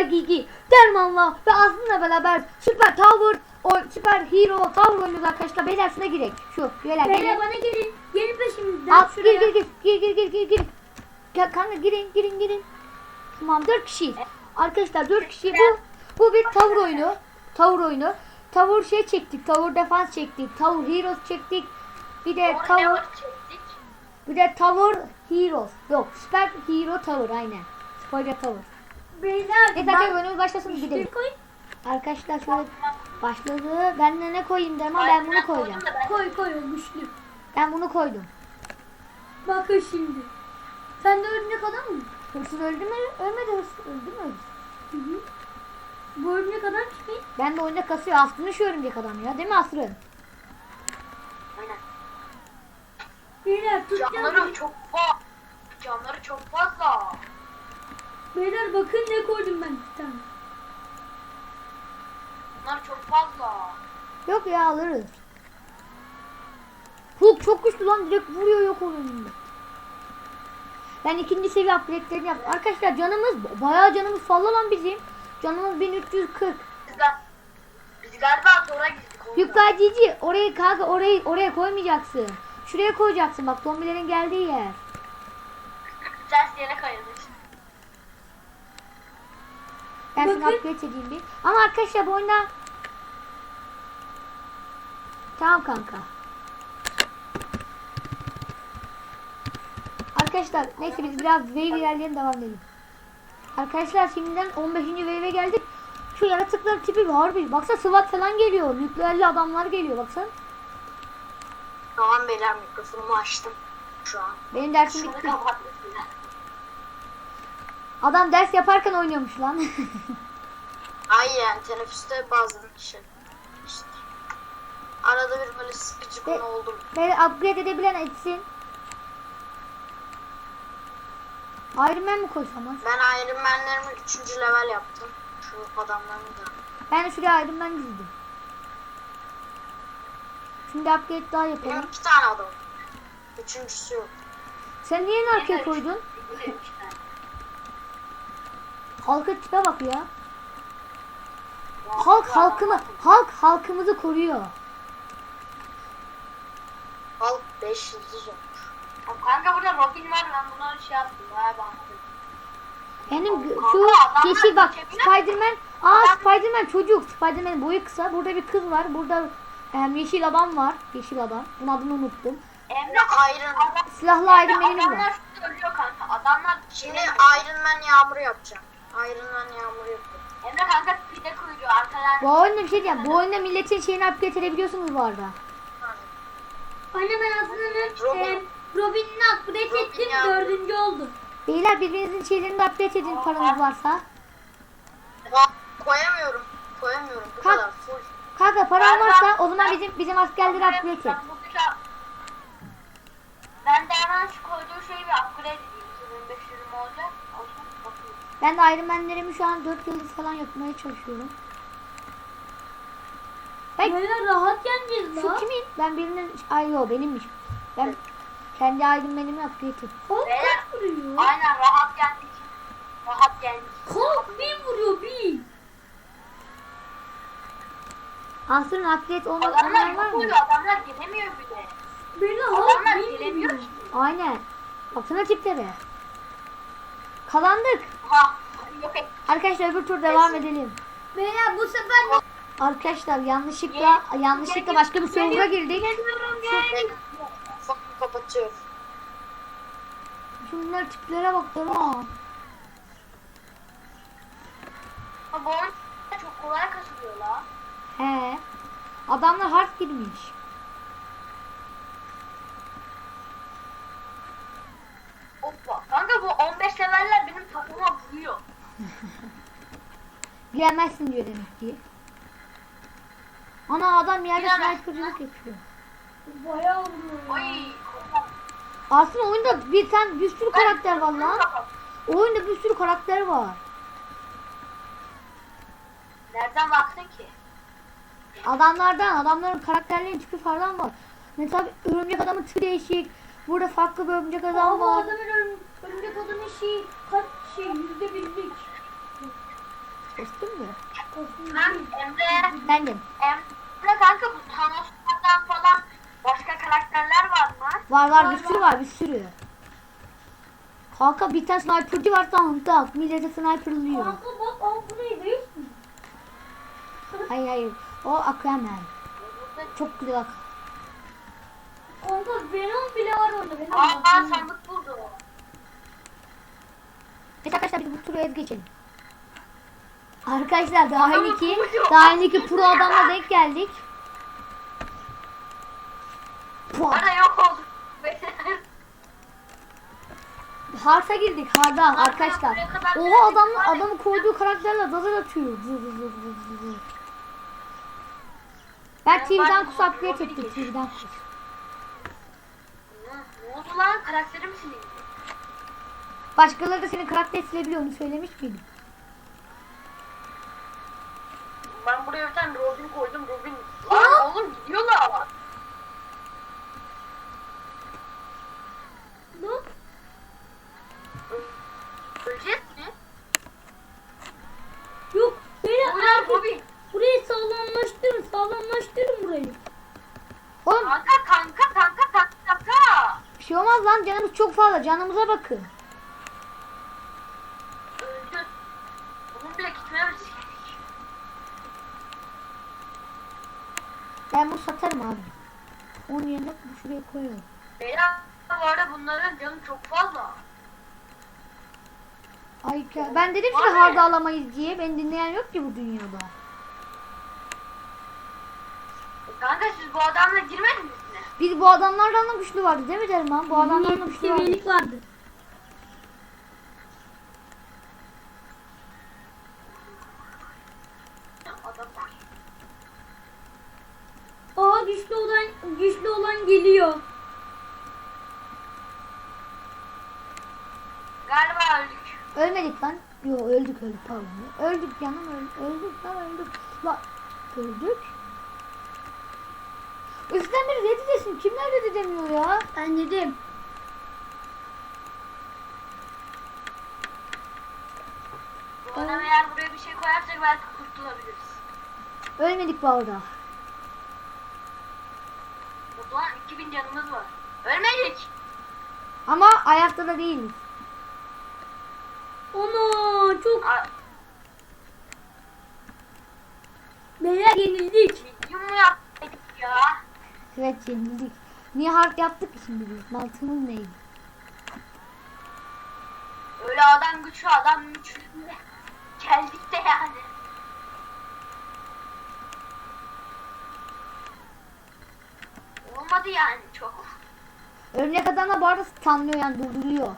Gigi, Derman'la ve Aslı'nla beraber Süper Tower, o Süper Hero Tower oynuyoruz arkadaşlar. Beyler şuna girek. Şu, beyler Beyler bana gelin. Gelin peşimizden Al, şuraya. gir gir, gir gir gir gir gir. Gel kanka girin, girin, girin. Tamam 4 kişi. Arkadaşlar 4 kişi bu. Bu bir Tower oyunu. Tower oyunu. Tower şey çektik. Tower Defense çektik. Tower Heroes çektik. Bir de Tower bir de Tower Heroes. Yok, Süper Hero Tower aynen. Spoiler Tower. Beyler Ne dakika önümüz başlasın gidelim. koy. Arkadaşlar şöyle başladı. Ben de ne koyayım derim ama ben bunu koyacağım. Koy koy o güçlü. Ben bunu koydum. Bakın şimdi. Sen de örümcek adam mı? Hırsız öldü mü? Ölmedi hırsız. Öldü mü? Hı hı. Bu örümcek adam kim? Ben de oyunda kasıyor. Aslında şu örümcek adam ya. Değil mi Aslı? Beyler tutacağım. Canları çok fazla. Canları çok fazla. Beyler bakın ne koydum ben bir tane. Canları çok fazla. Yok ya alırız. Hulk çok güçlü lan. Direkt vuruyor yok oyununda. Ben ikinci seviye upgrade'lerini yaptım. Arkadaşlar canımız bayağı canımız fazla lan bizim. Canımız 1340. Biz, gal- biz galiba Thor'a gittik. oldu. Yükseltici orayı kanka orayı oraya koymayacaksın. Şuraya koyacaksın bak zombilerin geldiği yer. Ters yere kayırdık. Ben şunu Bakın. upgrade edeyim bir. Ama arkadaşlar bu oyunda Tamam kanka. Arkadaşlar neyse biz biraz wave ilerleyelim devam edelim. Arkadaşlar şimdiden 15. wave'e geldik. Şu yaratıkların tipi var bir. Baksana SWAT falan geliyor. Nükleerli adamlar geliyor baksana. Tamam beyler mikrofonumu açtım. Şu an. Benim dersim Şunu bitti. Adam ders yaparken oynuyormuş lan. Ay yani teneffüste bazen şey. işte. Arada bir böyle sıkıcı konu oldu. Böyle upgrade edebilen etsin. Iron Man mi koysam lan? Ben Iron Man'lerimi 3. level yaptım. Şu adamlarını da. Ben de şuraya Iron Man dizdim. Şimdi upgrade daha Benim yapalım. iki tane adam. Üçüncüsü yok. Sen niye arkaya koydun? Halka tipe bak ya. Halk halkını, halk halkımızı koruyor. Halk 5 yıldız olmuş. Kanka burada Robin var ben buna şey yaptım. Bayağı baktım. Benim şu adamlar yeşil bak. Spiderman. Aa Spiderman çocuk. Spiderman'in boyu kısa. Burada bir kız var. Burada em, yeşil adam var. Yeşil adam. Bunun adını unuttum. Emre Iron Silahlı Iron Adamlar var. söylüyor kanka. Adamlar şimdi Iron Man yağmuru yapacağım. Iron Man yağmuru yapıyorum. Emre kanka pide kuyruğu arkadan. Bu oyunda bir şey diyeceğim. Bu oyunda milletin şeyini upgrade edebiliyorsunuz bu arada. Anne ben aslında Robin. e, Robin'ini upgrade Robin ettim ya. dördüncü oldum. Beyler birbirinizin şeylerini de upgrade edin paranız varsa. Aa, koyamıyorum. Koyamıyorum. Bu Kalk. kadar full. Kanka paran varsa o zaman bizim bizim askerleri upgrade et. Ben bu Ben de hemen şu koyduğu şeyi bir upgrade edeyim. 2500 lira olacak. Olsun. Ben de Iron Man'lerimi şu an 4 yıldız falan yapmaya çalışıyorum. Ben Beyler rahat yeneceğiz şu lan. kimin? Ben birinin ay yo benimmiş. Ben kendi Iron Man'imi upgrade ettim. Hulk Beyler. kaç vuruyor? Aynen rahat geldik. Rahat geldik. Hulk bin vuruyor bin. Asrın upgrade olmak Adamlar var yok mı? oluyor. Adamlar gelemiyor bile. Beyler Adamlar Hulk bin gelemiyor vuruyor. ki. Aynen. Baksana tiplere. Kalandık. Ha. Yok et. Arkadaşlar öbür tur devam edelim. Beyler bu sefer Arkadaşlar yanlışlıkla yanlışlıkla başka bir server'a girdik. Ben ufak kapatıyorum. Şunlar tiplere bak ama. Ama bu oyun çok kolay kasılıyor la. He. Adamlar hard girmiş. Hoppa. Kanka bu 15 leveller benim topuma Giremezsin diyor demek ki. Ana adam yerde Giremez. sniper'cılık yapıyor. bayağı vuruyor. ya. Ay. kapat. Aslında oyunda bir tane bir sürü karakter var lan. Oyunda bir sürü karakter var. Nereden baktın ki? Adamlardan, adamların karakterlerin tipi falan var. Mesela örümcek adamın tipi değişik. Burada farklı bir örümcek adam Ama var. adamın örüm, örümcek adamın şeyi kaç şey yüzde birlik. Kostüm mü? Kostüm Lan değil. Emre. Bendim. Emre kanka bu Thanos'tan falan başka karakterler var mı? Var var bir sürü var bir sürü. Kanka bir tane sniperci var tamam tak. Millete sniperlıyor. Kanka bak aa bu ne değil mi? Hayır hayır. O Aquaman. Çok güzel bak. Kanka Venom bile var orada. Venom Aa ben sandık buldum. Neyse arkadaşlar biz bu turu ez geçelim. Arkadaşlar daha yeni ki daha yeni ki pro adamla denk geldik. Bana yok oldu. Harsa girdik harda arkadaşlar. Oha adam adamı koyduğu karakterle lazer atıyor. Ben TV'den kus upgrade ettim TV'den kus. ne oldu lan? Karakterim silindi. Başkaları da senin karakter silebiliyor onu söylemiş miydim? Ben buraya bir tane Robin koydum. Robin. Lan oğlum gidiyorlar. Ne? Öleceğiz mi? Yok. Beni Buraya artık Robin. burayı sağlamlaştırın. Sağlamlaştırın burayı. Oğlum Kanka kanka kanka kanka kanka. bir şey olmaz lan canımız çok fazla canımıza bakın. Öldü. Onun bile gitmemesi gerek. Ben bunu satarım abi. Onun yerine bunu şuraya koyalım. Beyler bu arada bunların canı çok fazla. Ay ben dedim ki harda alamayız diye. Beni dinleyen yok ki bu dünyada. Kanka siz bu adamla girmediniz mi? Biz bu adamlardan da güçlü vardı değil mi Derman? Bu adamlardan da Bir güçlü vardı. seviyelik vardı. Adam Aa güçlü olan geliyor. Galiba öldük. Ölmedik lan. Yo öldük öldük pardon. Öldük canım öldük. Öldük lan öldük. La öldük. Üstten beri dedi desin. Kimler dedi demiyor ya? Ben dedim. Bu adam eğer buraya bir şey koyarsak belki kurtulabiliriz. Ölmedik bu arada. Zaman 2000 canımız var. Ölmedik. Ama ayakta da değiliz. Ana çok Aa, beyler yenildik. medium mu yaptık ya? Evet yenildik. Niye hard yaptık ki şimdi biz? Mantığımız neydi? Öyle adam güçlü adam güçlü. Geldik de yani. Olmadı yani çok. Örümcek adam da bu arada stunlıyor yani durduruyor.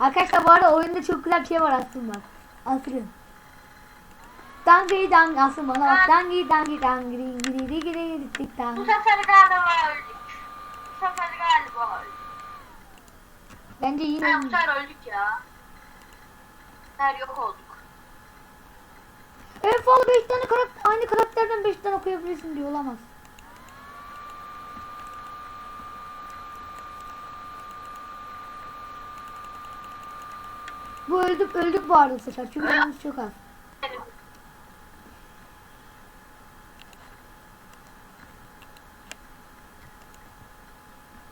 Arkadaşlar bu arada oyunda çok güzel bir şey var aslında. Asrın. Dangi dang asıl bana bak. Dangi dangi dangi giri giri giri giri Bu sefer galiba öldük. Bu sefer galiba öldük. Bence yine Ha, bu sefer öldük ya. Bu sefer yok olduk. en fazla 5 tane karakter aynı karakterden 5 tane okuyabilirsin diyor olamaz. Bu öldük öldük bu arada sefer çünkü canımız çok az.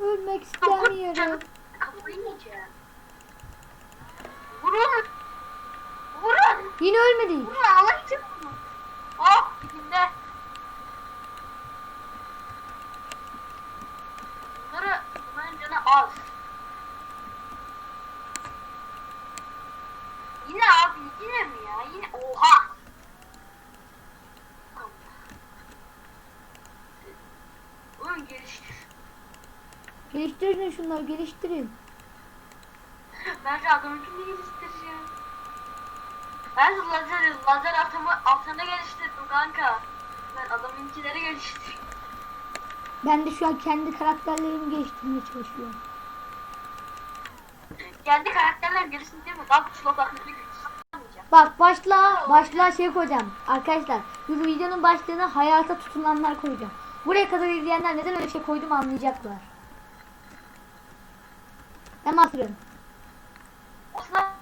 Ölmek istemiyorum. Kafayı yiyeceğim. Vurun. Vurun. Yine ölmedik. Vurun Allah için vurun. Oh dibinde. Bunları, bunların canı az. Yine abi yine mi ya? Yine oha. Oğlum geliştir. Geliştirin şunları geliştirin. Bence adamınkini geliştireceğim. Ben lazer, lazer atımı atını geliştirdim kanka. Ben adamınkileri geliştirdim. Ben de şu an kendi karakterlerimi geliştirmeye çalışıyorum. Kendi karakterler gelişsin değil mi? Güçlü odakları geliştirmeyeceğim. Bak başla başla şey koyacağım. Arkadaşlar bu videonun başlığına hayata tutunanlar koyacağım. Buraya kadar izleyenler neden öyle şey koydum anlayacaklar. Master'ım. Aslında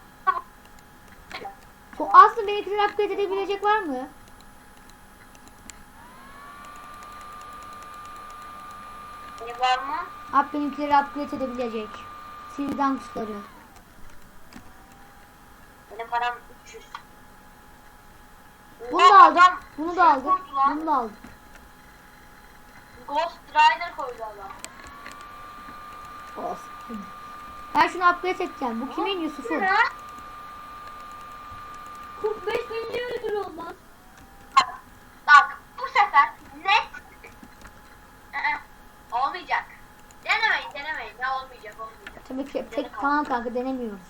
Bu Aslı benimkileri upgrade edebilecek var mı? ne var mı? Up benimkileri upgrade edebilecek. Sildan kuşları. Benim param 300. Bunu da aldık. adam Bunu şey da lan. Bunu da aldık. Ghost Rider koydu adam. Olsun. Ben şunu upgrade edeceğim. Bu kimin Yusuf'un? Ne? 45 milyon lira olmaz. Bak bu sefer net Ee, olmayacak. Denemeyin denemeyin. Ne olmayacak olmayacak. Tabii ki tek tamam kanka denemiyoruz.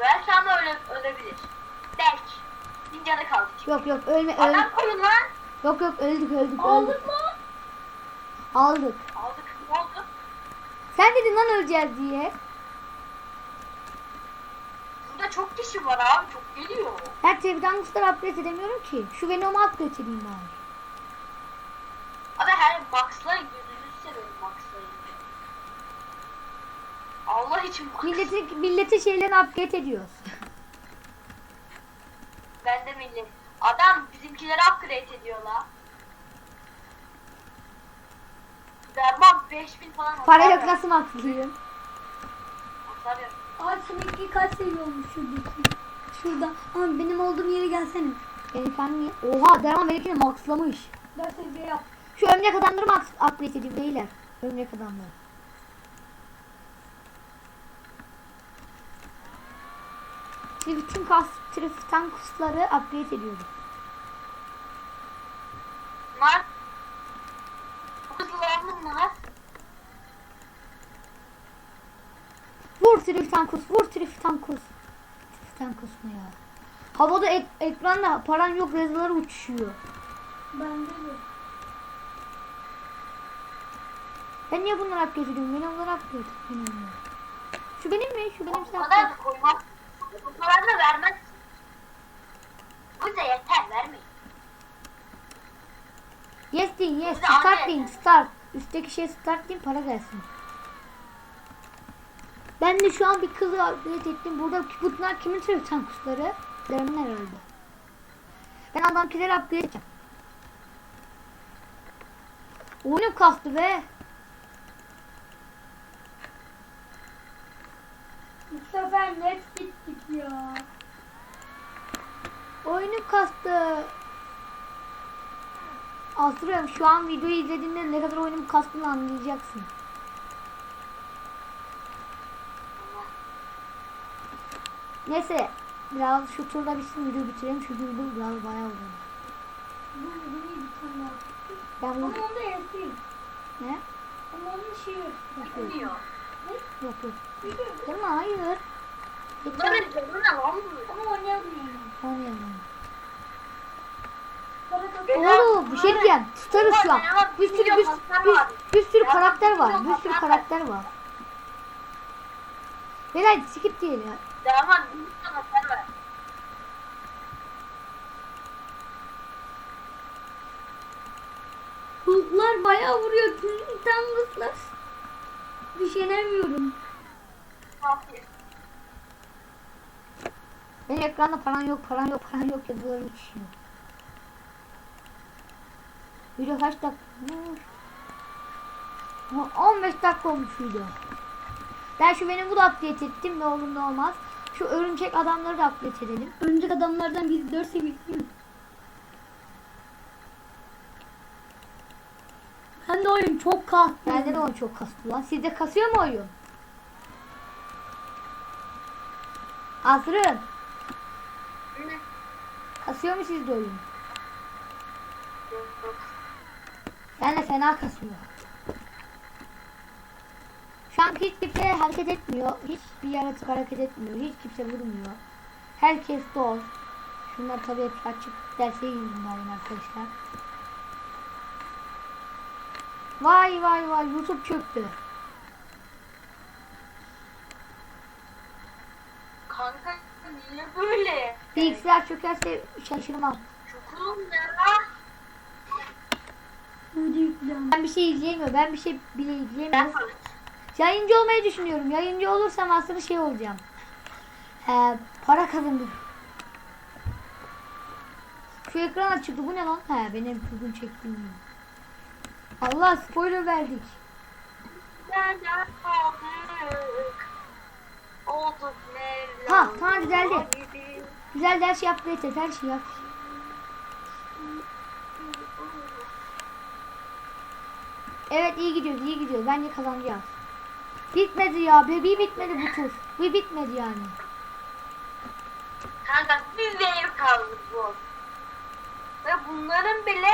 Belki ama öyle ölebilir. Belki. Bir canı kaldı. çünkü. Yok yok ölme öl. Adam koyun lan. Yok yok öldük öldük öldük. Aldık mı? Aldık. Aldık. Ne oldu? Sen dedin lan öleceğiz diye. Burada çok kişi var abi. Çok geliyor. Ben Tevdan kuşları upgrade edemiyorum ki. Şu Venom'u upgrade edeyim bari. Max. Milletin, milletin şeylerini upgrade ediyoruz. Ben de millet. Adam bizimkileri upgrade ediyor la. Derman 5000 falan Para yok nasıl ver. Abi seninki kaç seviye olmuş şuradaki? Şurada. Abi benim olduğum yere gelsene. Benim efendim Oha Derman benimkini maxlamış. 4 seviye yap. Şu örümcek adamları max upgrade edeyim beyler. Örümcek adamları. Şimdi bütün kas, triftan kuşları upgrade ediyoruz. Lan. Hızlandın mı lan? Vur triftan kus, vur triftan kus. Triftan kus ne ya? Havada ek, ekranda paran yok rezlar uçuşuyor. Bende de. Ben niye bunları upgrade ediyorum? Ben onları upgrade ediyorum. Şu benim mi? Şu benim O kadar da koymaz. Bu kadar da vermez. Bu da yeter vermeyin. Yes deyin yes. Bize Start anne. deyin start. Üstteki şey start deyin para gelsin. Ben de şu an bir kızı upgrade ettim. Burada bunlar kimin triftan kuşları? Dermin herhalde. Ben adamkileri upgrade edeceğim. Oyunum kastı be. Bu sefer net gittik ya. Oyunum kastı. Asrım şu an videoyu izlediğinde ne kadar oyunum kastığını anlayacaksın. Neyse biraz şu turda bitsin video bitirelim. Şu video biraz bayağı oldu. Bu bunu. Ben Ama onda eski. ne? Ama onun şeyi yok. Bilmiyor. Yok yok. Değil mi? Hayır. Bunların canı ne lan bu? Ama oynayamıyorum. Oğlum bir şey diyeceğim. Tutarız şu an. Bir sürü bir, bir, bir sürü karakter var. Bir sürü karakter var. Beyler skip diyelim ya. Derman bir tane hasar ver. Hulklar bayağı vuruyor. Tam hızlar. Düşenemiyorum. Aferin. Benim ekranda paran yok, paran yok, paran yok yazıları uçuşuyor. Video kaç dakika? Ama 15 dakika olmuş video. Ben şu benim bu da update ettim ne olur ne olmaz. Şu örümcek adamları da update edelim. Örümcek adamlardan biz 4 seviye. Ben de oyun çok kastı. Bende de oyun çok kastı lan. Sizde kasıyor mu oyun? Asrın. Ne? Kasıyor mu sizde oyun? De fena kasıyor. Şu an hiç kimse hareket etmiyor. Hiçbir yaratık hareket etmiyor. Hiç kimse vurmuyor. Herkes dost. Şunlar tabii hep açık derse yüzünden arkadaşlar. Vay vay vay YouTube çöktü. Kanka niye böyle? Bilgisayar çökerse şaşırmam. Ben bir şey izleyemiyorum. Ben bir şey bile izleyemiyorum. Yayıncı olmayı düşünüyorum. Yayıncı olursam aslında şey olacağım. Ee, para kazandım. Şu ekran açıldı. Bu ne lan? He benim bugün çektiğim. Allah spoiler verdik. Olduk Ha, tamam, düzeldi. Güzel ders yap Yeter her şey yap. Evet iyi gidiyoruz iyi gidiyoruz. Bence kazanacağız. Bitmedi ya. Bebi bitmedi bu tur. Bir bitmedi yani. Kanka bir wave kaldı bu. Ve bunların bile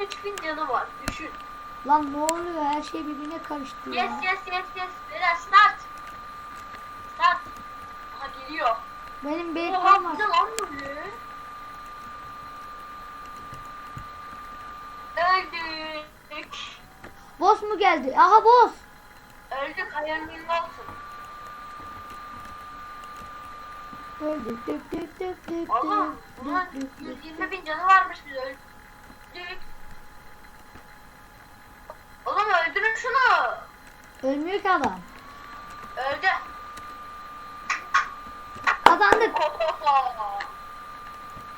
13 bin canı var. Düşün. Lan ne oluyor? Her şey birbirine karıştı ya. Yes yes yes yes. Biraz start. Start. Aha geliyor. Benim bir ekran var. lan böyle. Öldük. Boss mu geldi? Aha boss. Öldük hayırlı olsun. Öldük dük dük dük dük Oğlum bunun dük dük dük. 120 bin canı varmış biz öldük. Oğlum öldürün şunu. Ölmüyor ki adam. Öldü. Kazandık.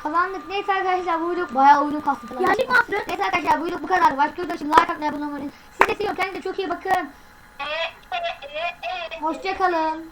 Kazandık. Neyse arkadaşlar bu video bayağı uyuduk aslında. Yanlış mı attın? Neyse arkadaşlar bu video bu kadar. Başka videoda için like atmayı abone olmayı. Sizi de seviyorum. Kendinize çok iyi bakın. E, e, e. Hoşçakalın.